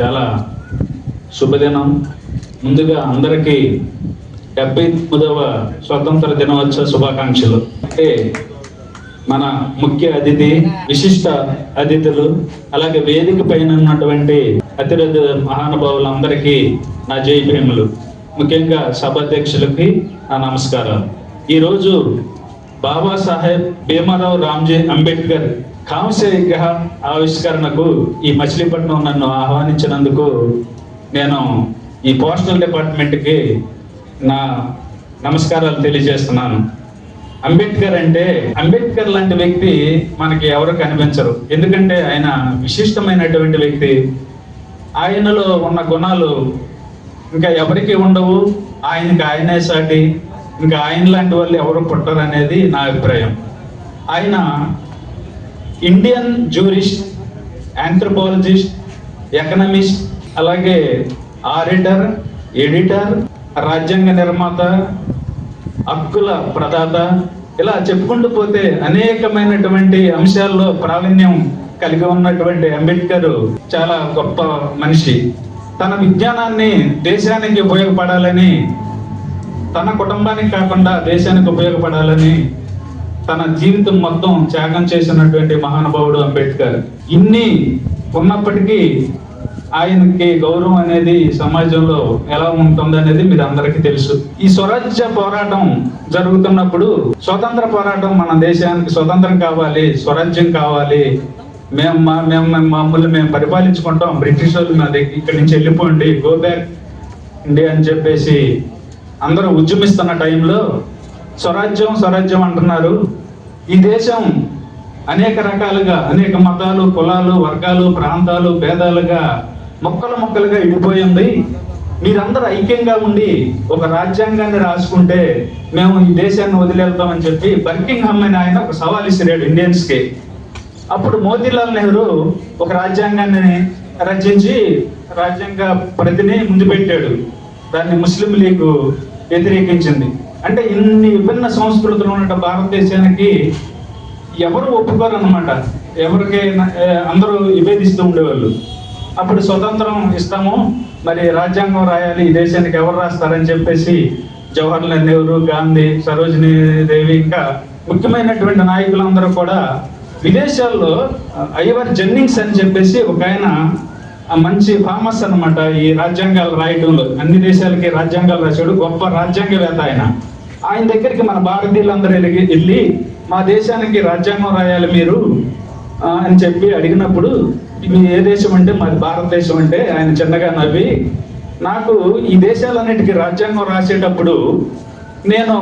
చాలా శుభదినం. ముందుగా అందరికీ డెబ్బై తొమ్మిదవ స్వతంత్ర దినోత్సవ శుభాకాంక్షలు. అంటే మన ముఖ్య అతిథి విశిష్ట అతిథులు అలాగే వేదిక పైన ఉన్నటువంటి అతిరథ మహానుభావులందరికీ నా జై భీములు ముఖ్యంగా సభాధ్యక్షులకి నా నమస్కారం ఈరోజు బాబాసాహెబ్ భీమారావు రామ్జీ అంబేద్కర్ కాంస్య విగ్రహ ఆవిష్కరణకు ఈ మచిలీపట్నం నన్ను ఆహ్వానించినందుకు నేను ఈ పోస్టల్ డిపార్ట్మెంట్కి నా నమస్కారాలు తెలియజేస్తున్నాను. అంబేద్కర్ అంటే అంబేద్కర్ లాంటి వ్యక్తి మనకి ఎవరు కనిపించరు. ఎందుకంటే ఆయన విశిష్టమైనటువంటి వ్యక్తి. ఆయనలో ఉన్న గుణాలు ఇంకా ఎవరికి ఉండవు. ఆయనకి ఆయనే సాటి. ఇంకా ఆయన లాంటి వాళ్ళు ఎవరు పుట్టరు అనేది నా అభిప్రాయం. ఆయన ఇండియన్ జూరిస్ట్ ఆంథ్రపాలజిస్ట్ ఎకనమిస్ట్ అలాగే ఆడిటర్ ఎడిటర్ రాజ్యాంగ నిర్మాత హక్కుల ప్రదాత ఇలా చెప్పుకుంటూ పోతే అనేకమైనటువంటి అంశాల్లో ప్రావీణ్యం కలిగి ఉన్నటువంటి అంబేద్కర్ చాలా గొప్ప మనిషి. తన విజ్ఞానాన్ని దేశానికి ఉపయోగపడాలని తన కుటుంబానికి కాకుండా దేశానికి ఉపయోగపడాలని తన జీవితం మొత్తం త్యాగం చేసినటువంటి మహానుభావుడు అంబేద్కర్. ఇన్ని ఉన్నప్పటికీ ఆయనకి గౌరవం అనేది సమాజంలో ఎలా ఉంటుంది అనేది మీరు అందరికీ తెలుసు. ఈ స్వరాజ్య పోరాటం జరుగుతున్నప్పుడు స్వతంత్ర పోరాటం మన దేశానికి స్వతంత్రం కావాలి స్వరాజ్యం కావాలి. మేము మా మేము మమ్మల్ని మేము పరిపాలించుకుంటాం. బ్రిటిష్ వాళ్ళు మా దగ్గర ఇక్కడి నుంచి వెళ్ళిపోండి గో బ్యాక్ ఇండియా అని చెప్పేసి అందరూ ఉద్యమిస్తున్న టైంలో స్వరాజ్యం స్వరాజ్యం అంటున్నారు. ఈ దేశం అనేక రకాలుగా అనేక మతాలు కులాలు వర్గాలు ప్రాంతాలు భేదాలుగా మొక్కలు మొక్కలుగా ఇడిపోయింది మీరందరూ ఐక్యంగా ఉండి ఒక రాజ్యాంగాన్ని రాసుకుంటే మేము ఈ దేశాన్ని వదిలేద్దామని చెప్పి బర్కింగ్ హమ్ అని ఆయన ఒక సవాల్ ఇసిరాడు ఇండియన్స్కి. అప్పుడు మోతీలాల్ నెహ్రూ ఒక రాజ్యాంగాన్ని రచించి రాజ్యాంగ ప్రతిని ముందు పెట్టాడు. దాన్ని ముస్లిం లీగ్ వ్యతిరేకించింది. అంటే ఇన్ని విభిన్న సంస్కృతులు ఉన్న భారతదేశానికి ఎవరు ఒప్పుకోరు అనమాట ఎవరికి అందరూ విభేదిస్తూ ఉండేవాళ్ళు. అప్పుడు స్వతంత్రం ఇస్తాము మరి రాజ్యాంగం రాయాలి ఈ దేశానికి ఎవరు రాస్తారని చెప్పేసి జవహర్లాల్ నెహ్రూ గాంధీ సరోజినీ దేవి ఇంకా ముఖ్యమైనటువంటి నాయకులందరూ కూడా విదేశాల్లో ఐవర్ జెన్నింగ్స్ అని చెప్పేసి ఒక ఆయన మంచి ఫేమస్ అనమాట ఈ రాజ్యాంగాలు రాయడంలో అన్ని దేశాలకి రాజ్యాంగాలు రాశాడు గొప్ప రాజ్యాంగవేత్త ఆయన. ఆయన దగ్గరికి మన భారతీయులందరూ వెళ్ళి వెళ్ళి మా దేశానికి రాజ్యాంగం రాయాలి మీరు అని చెప్పి అడిగినప్పుడు మీ ఏ దేశం అంటే మాది భారతదేశం అంటే ఆయన చిన్నగా నవ్వి నాకు ఈ దేశాలన్నిటికీ రాజ్యాంగం రాసేటప్పుడు నేను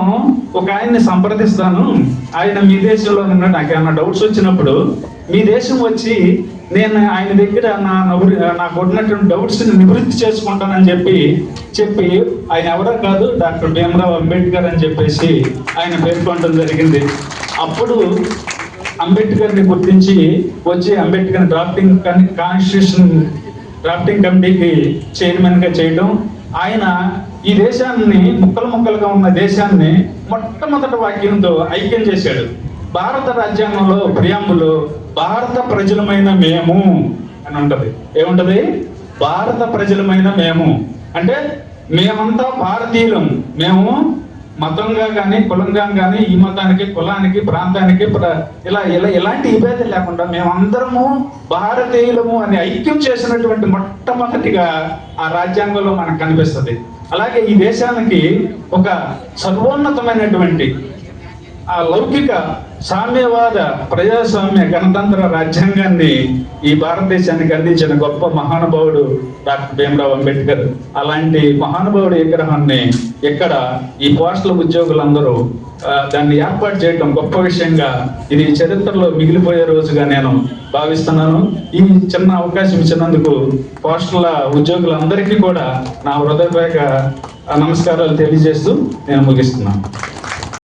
ఒక ఆయన్ని సంప్రదిస్తాను. ఆయన మీ దేశంలో నాకు ఏమైనా డౌట్స్ వచ్చినప్పుడు మీ దేశం వచ్చి నేను ఆయన దగ్గర నా నాకు ఉన్నటువంటి డౌట్స్ నివృత్తి చేసుకుంటానని చెప్పి చెప్పి ఆయన ఎవరో కాదు డాక్టర్ భీమరావు అంబేద్కర్ అని చెప్పేసి ఆయన పేర్కొనడం జరిగింది. అప్పుడు అంబేద్కర్ని గుర్తించి వచ్చి అంబేద్కర్ డ్రాఫ్టింగ్ కాన్స్టిట్యూషన్ డ్రాఫ్టింగ్ కమిటీకి చైర్మన్గా చేయడం. ఆయన ఈ దేశాన్ని ముక్కలు ముక్కలుగా ఉన్న దేశాన్ని మొట్టమొదటి వాక్యంతో ఐక్యం చేశాడు. భారత రాజ్యాంగంలో ప్రియాంబులు భారత ప్రజలమైన మేము అని ఉంటది. ఏముంటది? భారత ప్రజలమైన మేము. అంటే మేమంతా భారతీయులం. మేము మతంగా కానీ కులంగా కానీ ఈ మతానికి కులానికి ప్రాంతానికి ప్ర- ఇలా ఇలా ఎలాంటి విభేదం లేకుండా మేమందరము భారతీయులము అని ఐక్యం చేసినటువంటి మొట్టమొదటిగా ఆ రాజ్యాంగంలో మనకు కనిపిస్తుంది. అలాగే ఈ దేశానికి ఒక సర్వోన్నతమైనటువంటి ఆ లౌకిక సామ్యవాద ప్రజాస్వామ్య గణతంత్ర రాజ్యాంగాన్ని ఈ భారతదేశానికి అందించిన గొప్ప మహానుభావుడు డాక్టర్ భీమరావు అంబేద్కర్. అలాంటి మహానుభావుడి విగ్రహాన్ని ఇక్కడ ఈ పోస్టల్ ఉద్యోగులందరూ దాన్ని ఏర్పాటు చేయడం గొప్ప విషయంగా ఇది చరిత్రలో మిగిలిపోయే రోజుగా నేను భావిస్తున్నాను. ఈ చిన్న అవకాశం ఇచ్చినందుకు పోస్టల్ ఉద్యోగులందరికీ కూడా నా హృదయపూర్వక నమస్కారాలు తెలియజేస్తూ నేను ముగిస్తున్నాను.